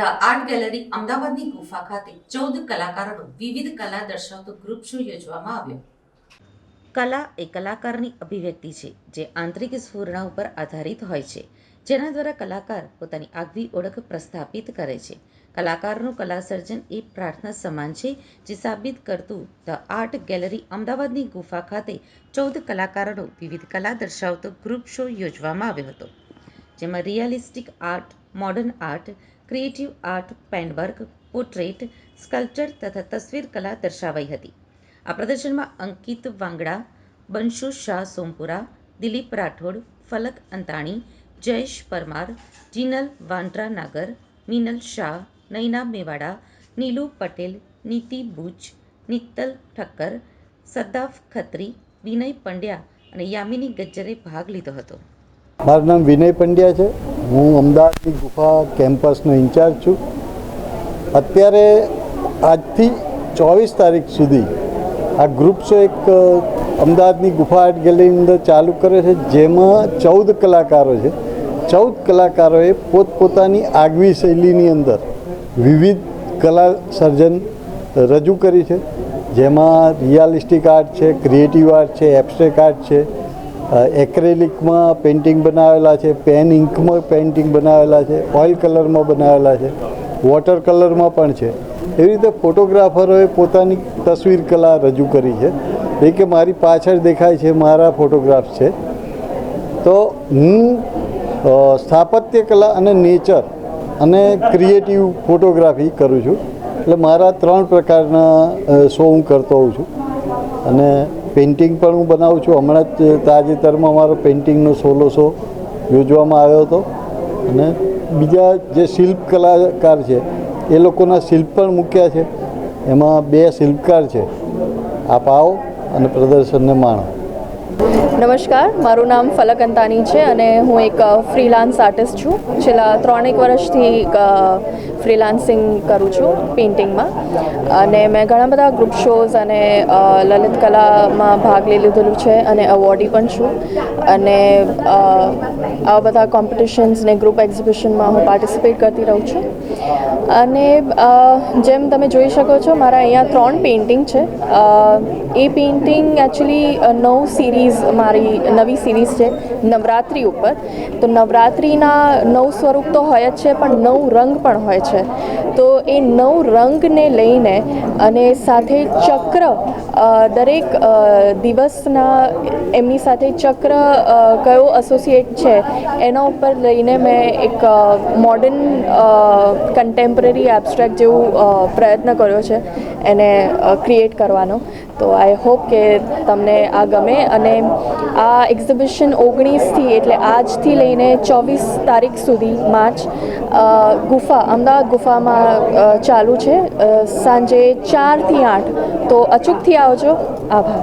Gallery અમદાવાદની ગુફા ખાતે ચૌદ કલાકારોનો વિવિધ કલા દર્શાવતો ગ્રુપ શો યોજવામાં આવ્યો. કલા એ કલાકારની અભિવ્યક્તિ છે, જે આંતરિક સ્ફૂર્ણા ઉપર આધારિત હોય છે, જેના દ્વારા કલાકાર પોતાની આગવી ઓળખ પ્રસ્થાપિત કરે છે. કલાકારનું કલા સર્જન એ પ્રાર્થના સમાન છે, જે સાબિત કરતું ધ આર્ટ ગેલેરી અમદાવાદની ગુફા ખાતે ચૌદ કલાકારોનો વિવિધ કલા દર્શાવતો ગ્રુપ શો યોજવામાં આવ્યો હતો. જેમાં realistic art modern art creative art pen work portrait sculpture તથા તસવીર કલા દર્શાવાઈ હતી. આ પ્રદર્શનમાં અંકિત વાંગડા, બંશુ શાહ સોમપુરા, દિલીપ રાઠોડ, ફલક અંતાણી, જયેશ પરમાર, જીનલ વાંડ્રા નાગર મિનલ શાહ, નૈના મેવાડા, નીલુ પટેલ, નીતિ બુચ, નિત્તલ ઠક્કર સદ્દાફ ખત્રી, વિનય પંડ્યા અને યામિની ગજ્જરે ભાગ લીધો હતો. મારું નામ વિનય પંડ્યા છે. હું અમદાવાદની ગુફા કેમ્પસનો ઇન્ચાર્જ છું. અત્યારે આજથી ચોવીસ તારીખ સુધી આ ગ્રુપ એક અમદાવાદની ગુફા આર્ટ ગેલેરીની અંદર ચાલુ કરે છે, જેમાં ચૌદ કલાકારો છે. ચૌદ કલાકારોએ પોતપોતાની આગવી શૈલીની અંદર વિવિધ કલા સર્જન રજૂ કરી છે. જેમાં રિયાલિસ્ટિક આર્ટ છે, ક્રિએટિવ આર્ટ છે એબ્સ્ટ્રેક આર્ટ છે. એક્રેલિકમાં પેઇન્ટિંગ બનાવેલા છે, પેન ઇંકમાં પેઇન્ટિંગ બનાવેલા છે, ઓઇલ કલરમાં બનાવેલા છે, વોટર કલરમાં પણ છે. એવી રીતે ફોટોગ્રાફરોએ પોતાની તસવીર કલા રજૂ કરી છે. એ કે મારી પાછળ દેખાય છે, મારા ફોટોગ્રાફ્સ છે. તો હું સ્થાપત્ય કલા અને નેચર અને ક્રિએટિવ ફોટોગ્રાફી કરું છું. એટલે મારા ત્રણ પ્રકારના શો હું કરતો હોઉં છું. અને પેઇન્ટિંગ પણ હું બનાવું છું. હમણાં જ તાજેતરમાં મારો પેઇન્ટિંગનો સોલો શો યોજવામાં આવ્યો હતો. અને બીજા જે શિલ્પ કલાકાર છે, એ લોકોના શિલ્પ પણ મૂક્યા છે. એમાં બે શિલ્પકાર છે. આપ આવો અને પ્રદર્શનને માણો. નમસ્કાર, મારું નામ ફલક અંતાની છે અને હું એક ફ્રીલાન્સ આર્ટિસ્ટ છું. છેલ્લા ત્રણેક વર્ષથી ફ્રીલાન્સિંગ કરું છું પેઇન્ટિંગમાં અને મેં ઘણા બધા ગ્રુપ શોઝ અને લલિત કલામાં ભાગ લઈ લીધેલું છે અને અવોર્ડી પણ છું. અને આવા બધા કોમ્પિટિશન્સ ને ગ્રુપ એક્ઝિબિશનમાં હું પાર્ટિસિપેટ કરતી રહું છું. અને જેમ તમે જોઈ શકો છો, મારા અહીંયા ત્રણ પેઇન્ટિંગ છે. એ પેઇન્ટિંગ એકચ્યુઅલી નવ સિરીઝ મારી નવી સિરીઝ છે, નવરાત્રિ ઉપર. તો નવરાત્રિના નવ સ્વરૂપ તો હોય જ છે, પણ નવ રંગ પણ હોય છે. તો એ નવ રંગને લઈને અને સાથે ચક્ર દરેક દિવસના એમની સાથે ચક્ર કયો એસોસિએટ છે, એના ઉપર લઈને મેં એક મોડર્ન કન્ટેમ્પરરી એબ્સ્ટ્રેક્ટ જેવું પ્રયત્ન કર્યો છે, એને ક્રિએટ કરવાનો. તો આઈ હોપ કે તમને આ ગમે અને આ એક્ઝિબિશન ઓગણીસથી એટલે આજથી લઈને ચોવીસ તારીખ સુધી માર્ચ ગુફા, અમદાવાદ ગુફામાં ચાલુ છે. સાંજે ચારથી આઠ. તો અચૂકથી આવજો. આભાર.